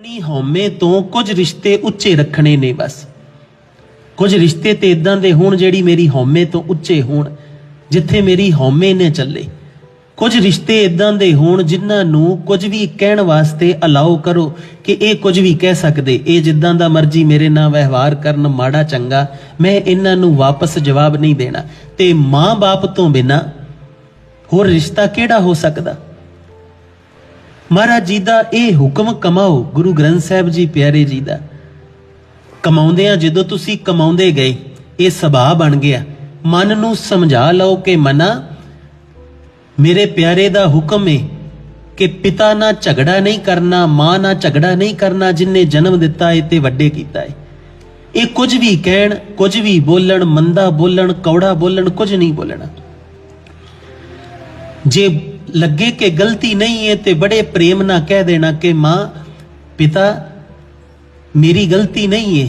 ਆਪਣੀ ਹਉਮੈ ਤੋਂ ਕੁਝ ਰਿਸ਼ਤੇ ਉੱਚੇ ਰੱਖਣੇ ਨੇ ਬਸ। ਕੁਝ ਰਿਸ਼ਤੇ ਤੇ ਇਦਾਂ ਦੇ ਹੋਣ ਜਿਹੜੀ ਮੇਰੀ ਹਉਮੈ ਤੋਂ ਉੱਚੇ ਹੋਣ, ਜਿੱਥੇ ਮੇਰੀ ਹਉਮੈ ਨੇ ਚੱਲੇ। ਕੁਝ ਰਿਸ਼ਤੇ ਇਦਾਂ ਦੇ ਹੋਣ ਜਿਨ੍ਹਾਂ ਨੂੰ ਕੁਝ ਵੀ ਕਹਿਣ ਵਾਸਤੇ ਅਲਾਉ ਕਰੋ ਕਿ ਇਹ ਕੁਝ ਵੀ ਕਹਿ ਸਕਦੇ। ਇਹ ਜਿੱਦਾਂ ਦਾ ਮਰਜ਼ੀ ਮੇਰੇ ਨਾਲ ਵਿਵਹਾਰ ਕਰਨ ਮਾੜਾ ਚੰਗਾ, ਮੈਂ ਇਹਨਾਂ ਨੂੰ ਵਾਪਸ ਜਵਾਬ ਨਹੀਂ ਦੇਣਾ। ਤੇ ਮਾਂ-ਬਾਪ ਤੋਂ ਬਿਨਾ ਹੋਰ ਰਿਸ਼ਤਾ ਕਿਹੜਾ ਹੋ ਸਕਦਾ? ਮਹਾਰਾਜ ਜੀ ਦਾ ਇਹ ਹੁਕਮ ਕਮਾਓ, ਗੁਰੂ ਗ੍ਰੰਥ ਸਾਹਿਬ ਜੀ ਪਿਆਰੇ ਜੀ ਦਾ। ਕਮਾਉਂਦਿਆਂ ਜਦੋਂ ਤੁਸੀਂ ਕਮਾਉਂਦੇ ਗਏ, ਇਹ ਸੁਭਾਅ ਬਣ ਗਿਆ। ਮਨ ਨੂੰ ਸਮਝਾ ਲਓ ਕਿ ਮਨਾ, ਮੇਰੇ ਪਿਆਰੇ ਦਾ ਹੁਕਮ ਹੈ ਕਿ ਪਿਤਾ ਨਾਲ ਝਗੜਾ ਨਹੀਂ ਕਰਨਾ, ਮਾਂ ਨਾਲ ਝਗੜਾ ਨਹੀਂ ਕਰਨਾ ਜਿਨਨੇ ਜਨਮ ਦਿੱਤਾ ਏ ਤੇ ਵੱਡੇ ਕੀਤਾ ਹੈ ਇਹ ਕੁਝ ਵੀ ਕਹਿਣ, ਕੁਝ ਵੀ ਬੋਲਣ, ਮੰਦਾ ਬੋਲਣ, ਕੌੜਾ ਬੋਲਣ, ਕੁਝ ਨਹੀਂ ਬੋਲਣਾ। ਜੇ ਲੱਗੇ ਕਿ ਗਲਤੀ ਨਹੀਂ ਹੈ ਤੇ ਬੜੇ ਪ੍ਰੇਮ ਨਾਲ ਕਹਿ ਦੇਣਾ ਕਿ ਮਾਂ, ਪਿਤਾ, ਮੇਰੀ ਗਲਤੀ ਨਹੀਂ ਏ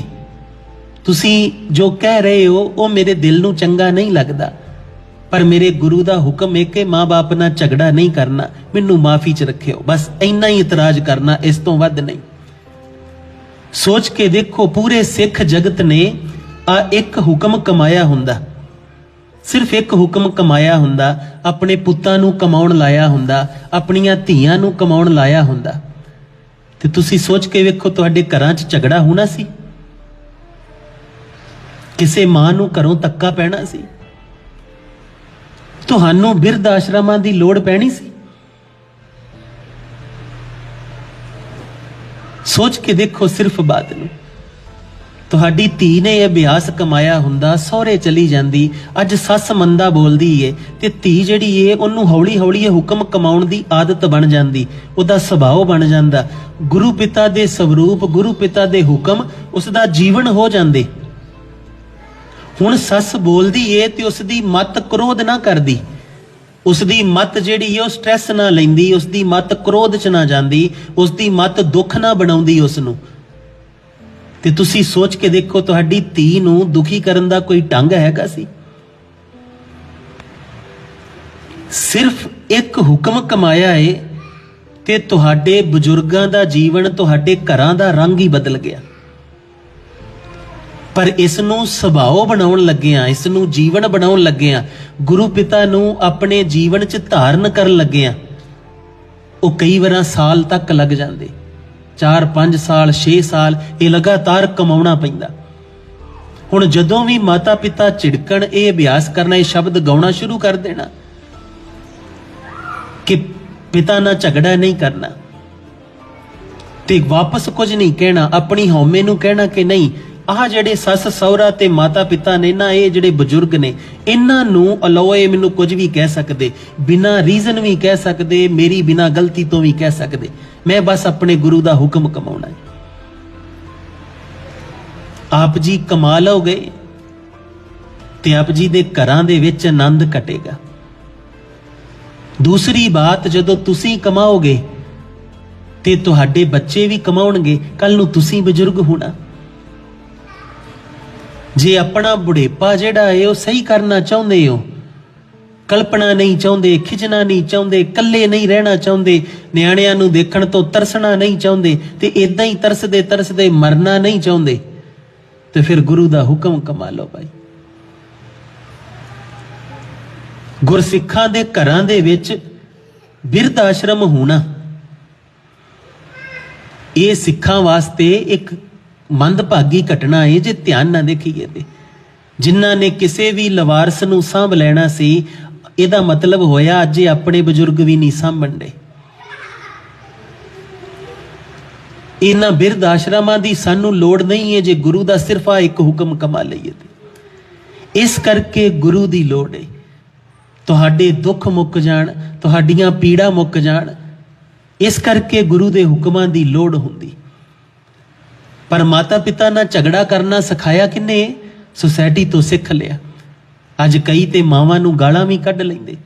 ਤੁਸੀਂ ਜੋ ਕਹਿ ਰਹੇ ਹੋ, ਉਹ ਮੇਰੇ ਦਿਲ ਨੂੰ ਚੰਗਾ ਨਹੀਂ ਲੱਗਦਾ। ਪਰ ਮੇਰੇ ਗੁਰੂ ਦਾ ਹੁਕਮ ਹੈ ਕਿ ਮਾਂ-ਬਾਪ ਨਾਲ ਝਗੜਾ ਨਹੀਂ ਕਰਨਾ। ਮੈਨੂੰ ਮਾਫੀ 'ਚ ਰੱਖਿਓ। ਬਸ ਇੰਨਾ ਹੀ ਇਤਰਾਜ਼ ਕਰਨਾ, ਇਸ ਤੋਂ ਵੱਧ ਨਹੀਂ। ਸੋਚ ਕੇ ਦੇਖੋ, ਪੂਰੇ ਸਿੱਖ ਜਗਤ ਨੇ ਆ ਇੱਕ ਹੁਕਮ ਕਮਾਇਆ ਹੁੰਦਾ। ਸਿਰਫ ਇੱਕ ਹੁਕਮ ਕਮਾਇਆ ਹੁੰਦਾ, ਆਪਣੇ ਪੁੱਤਾਂ ਨੂੰ ਕਮਾਉਣ ਲਾਇਆ ਹੁੰਦਾ, ਆਪਣੀਆਂ ਧੀਆਂ ਨੂੰ ਕਮਾਉਣ ਲਾਇਆ ਹੁੰਦਾ। ਤੇ ਤੁਸੀਂ ਸੋਚ ਕੇ ਵੇਖੋ, ਤੁਹਾਡੇ ਘਰਾਂ 'ਚ ਝਗੜਾ ਹੋਣਾ ਸੀ? ਕਿਸੇ ਮਾਂ ਨੂੰ ਘਰੋਂ ਤੱਕਾ ਪੈਣਾ ਸੀ? ਤੁਹਾਨੂੰ ਬਿਰਧ ਆਸ਼ਰਮਾਂ ਦੀ ਲੋੜ ਪੈਣੀ ਸੀ? ਸੋਚ ਕੇ ਦੇਖੋ ਸਿਰਫ ਬਾਤ ਨੂੰ। ਤੁਹਾਡੀ ਧੀ ਨੇ ਇਹ ਬਿਆਸ ਕਮਾਇਆ ਹੁੰਦਾ, ਸਹੁਰੇ ਚਲੀ ਜਾਂਦੀ, ਅੱਜ ਸੱਸ ਮੰਦਾ ਬੋਲਦੀ ਏ, ਤੇ ਧੀ ਜਿਹੜੀ ਏ, ਉਹਨੂੰ ਹੌਲੀ ਹੌਲੀ ਇਹ ਹੁਕਮ ਕਮਾਉਣ ਦੀ ਆਦਤ ਬਣ ਜਾਂਦੀ, ਉਹਦਾ ਸੁਭਾਅ ਬਣ ਜਾਂਦਾ। ਗੁਰੂ ਪਿਤਾ ਦੇ ਸਵਰੂਪ, ਗੁਰੂ ਪਿਤਾ ਦੇ ਹੁਕਮ ਉਸ ਦਾ ਜੀਵਨ ਹੋ ਜਾਂਦੇ। ਹੁਣ ਸੱਸ ਬੋਲਦੀ ਏ ਤੇ ਉਸ ਦੀ ਮਤ ਕ੍ਰੋਧ ਨਾ ਕਰਦੀ। ਉਸ ਦੀ ਮਤ ਜਿਹੜੀ ਏ, ਉਹ ਸਟ੍ਰੈਸ ਨਾ ਲੈਂਦੀ ਉਸ ਦੀ ਮਤ ਕ੍ਰੋਧ ਚ ਨਾ ਜਾਂਦੀ ਉਸ ਦੀ ਮਤ ਦੁੱਖ ਨਾ ਬਣਾਉਂਦੀ ਉਸ ਨੂੰ ਤੇ ਤੁਸੀਂ ਸੋਚ ਕੇ ਦੇਖੋ ਤੁਹਾਡੀ ਧੀ ਨੂੰ ਦੁਖੀ ਕਰਨ ਦਾ ਕੋਈ ਢੰਗ ਹੈਗਾ ਸੀ। ਸਿਰਫ ਇੱਕ ਹੁਕਮ ਕਮਾਇਆ ਏ ਤੇ ਤੁਹਾਡੇ ਬਜ਼ੁਰਗਾਂ ਦਾ ਜੀਵਨ ਤੁਹਾਡੇ ਘਰਾਂ ਦਾ ਰੰਗ ਹੀ ਬਦਲ ਗਿਆ। ਪਰ ਇਸ ਨੂੰ ਸੁਭਾਅ ਬਣਾਉਣ ਲੱਗਿਆਂ ਇਸ ਨੂੰ ਜੀਵਨ ਬਣਾਉਣ ਲੱਗਿਆਂ, ਗੁਰੂ ਪਿਤਾ ਨੂੰ ਆਪਣੇ ਜੀਵਨ 'ਚ ਧਾਰਨ ਕਰਨ ਲੱਗਿਆਂ, ਉਹ ਕਈ ਵਾਰਾਂ ਸਾਲ ਤੱਕ ਲੱਗ ਜਾਂਦੇ। 4 5 ਸਾਲ 6 ਸਾਲ ਇਹ ਲਗਾਤਾਰ ਕਮਾਉਣਾ ਪੈਂਦਾ। ਹੁਣ ਜਦੋਂ ਵੀ ਮਾਤਾ ਪਿਤਾ ਝਿੜਕਣ, ਇਹ ਅਭਿਆਸ ਕਰਨਾ, ਇਹ ਸ਼ਬਦ ਗਾਉਣਾ ਸ਼ੁਰੂ ਕਰ ਦੇਣਾ ਕਿ ਪਿਤਾ ਨਾਲ ਝਗੜਾ ਨਹੀਂ ਕਰਨਾ ਤੇ ਵਾਪਸ ਕੁਝ ਨਹੀਂ ਕਹਿਣਾ, ਆਪਣੀ ਹਉਮੈ ਨੂੰ ਕਹਿਣਾ ਕਿ ਨਹੀਂ ਆਹ ਜਿਹੜੇ ਸੱਸ, ਸਹੁਰਾ ਤੇ ਮਾਤਾ ਪਿਤਾ ਨੇ ਨਾ, ਇਹ ਜਿਹੜੇ ਬਜ਼ੁਰਗ ਨੇ, ਇਹਨਾਂ ਨੂੰ ਅਲੋਏ ਮੈਨੂੰ ਕੁਝ ਵੀ ਕਹਿ ਸਕਦੇ, ਬਿਨਾ ਰੀਜ਼ਨ ਵੀ ਕਹਿ ਸਕਦੇ, ਮੇਰੀ ਬਿਨਾ ਗਲਤੀ ਤੋਂ ਵੀ ਕਹਿ ਸਕਦੇ। ਮੈਂ ਬਸ ਆਪਣੇ ਗੁਰੂ ਦਾ ਹੁਕਮ ਕਮਾਉਣਾ ਹੈ। ਆਪ ਜੀ ਕਮਾ ਲਓਗੇ ਤੇ ਆਪ ਜੀ ਦੇ ਘਰਾਂ ਦੇ ਵਿੱਚ ਆਨੰਦ ਘਟੇਗਾ। ਦੂਸਰੀ ਬਾਤ, ਜਦੋਂ ਤੁਸੀਂ ਕਮਾਓਗੇ ਤੇ ਤੁਹਾਡੇ ਬੱਚੇ ਵੀ ਕਮਾਉਣਗੇ ਕੱਲ ਨੂੰ ਤੁਸੀਂ ਬਜ਼ੁਰਗ ਹੋਣਾ। ਜੇ ਆਪਣਾ ਬੁਢੇਪਾ ਜਿਹੜਾ ਹੈ ਉਹ ਸਹੀ ਕਰਨਾ ਚਾਹੁੰਦੇ ਹੋ, ਕਲਪਨਾ ਨਹੀਂ ਚਾਹੁੰਦੇ ਖਿਜਣਾ ਨਹੀਂ ਚਾਹੁੰਦੇ, ਇਕੱਲੇ ਨਹੀਂ ਰਹਿਣਾ ਚਾਹੁੰਦੇ, ਨਿਆਣਿਆਂ ਨੂੰ ਦੇਖਣ ਤੋਂ ਤਰਸਣਾ ਨਹੀਂ ਚਾਹੁੰਦੇ, ਤੇ ਇਦਾਂ ਹੀ ਤਰਸਦੇ ਤਰਸਦੇ ਮਰਨਾ ਨਹੀਂ ਚਾਹੁੰਦੇ, ਤੇ ਫਿਰ ਗੁਰੂ ਦਾ ਹੁਕਮ ਕਮਾ ਲਓ ਭਾਈ। ਗੁਰਸਿੱਖਾਂ ਦੇ ਘਰਾਂ ਦੇ ਵਿੱਚ ਬਿਰਧ ਆਸ਼ਰਮ ਹੋਣਾ, ਇਹ ਸਿੱਖਾਂ ਵਾਸਤੇ ਇੱਕ ਮੰਦਭਾਗੀ ਘਟਨਾ ਹੈ ਜੇ ਧਿਆਨ ਨਾ ਦੇਖੀਏ ਤੇ, ਜਿਨ੍ਹਾਂ ਨੇ ਕਿਸੇ ਵੀ ਲਵਾਰਸ ਨੂੰ ਸਾਂਭ ਲੈਣਾ ਸੀ, ਇਹਦਾ ਮਤਲਬ ਹੋਇਆ ਅੱਜ ਆਪਣੇ ਬਜ਼ੁਰਗ ਵੀ ਨਹੀਂ ਸਾਂਭਣ ਦੇ। ਇਹਨਾਂ ਬਿਰਧ ਆਸ਼ਰਮਾਂ ਦੀ ਸਾਨੂੰ ਲੋੜ ਨਹੀਂ ਹੈ ਜੇ ਗੁਰੂ ਦਾ ਸਿਰਫ ਆ ਇੱਕ ਹੁਕਮ ਕਮਾ ਲਈਏ ਤੇ। ਇਸ ਕਰਕੇ ਗੁਰੂ ਦੀ ਲੋੜ ਹੈ, ਤੁਹਾਡੇ ਦੁੱਖ ਮੁੱਕ ਜਾਣ, ਤੁਹਾਡੀਆਂ ਪੀੜਾ ਮੁੱਕ ਜਾਣ, ਇਸ ਕਰਕੇ ਗੁਰੂ ਦੇ ਹੁਕਮਾਂ ਦੀ ਲੋੜ ਹੁੰਦੀ। ਪਰ ਮਾਤਾ ਪਿਤਾ ਨਾਲ ਝਗੜਾ ਕਰਨਾ ਸਿਖਾਇਆ ਕਿੰਨੇ? ਸੁਸਾਇਟੀ ਤੋਂ ਸਿੱਖ ਲਿਆ। ਅੱਜ ਕਈ ਤੇ ਮਾਵਾਂ ਨੂੰ ਗਾਲਾਂ ਵੀ ਕੱਢ ਲੈਂਦੇ।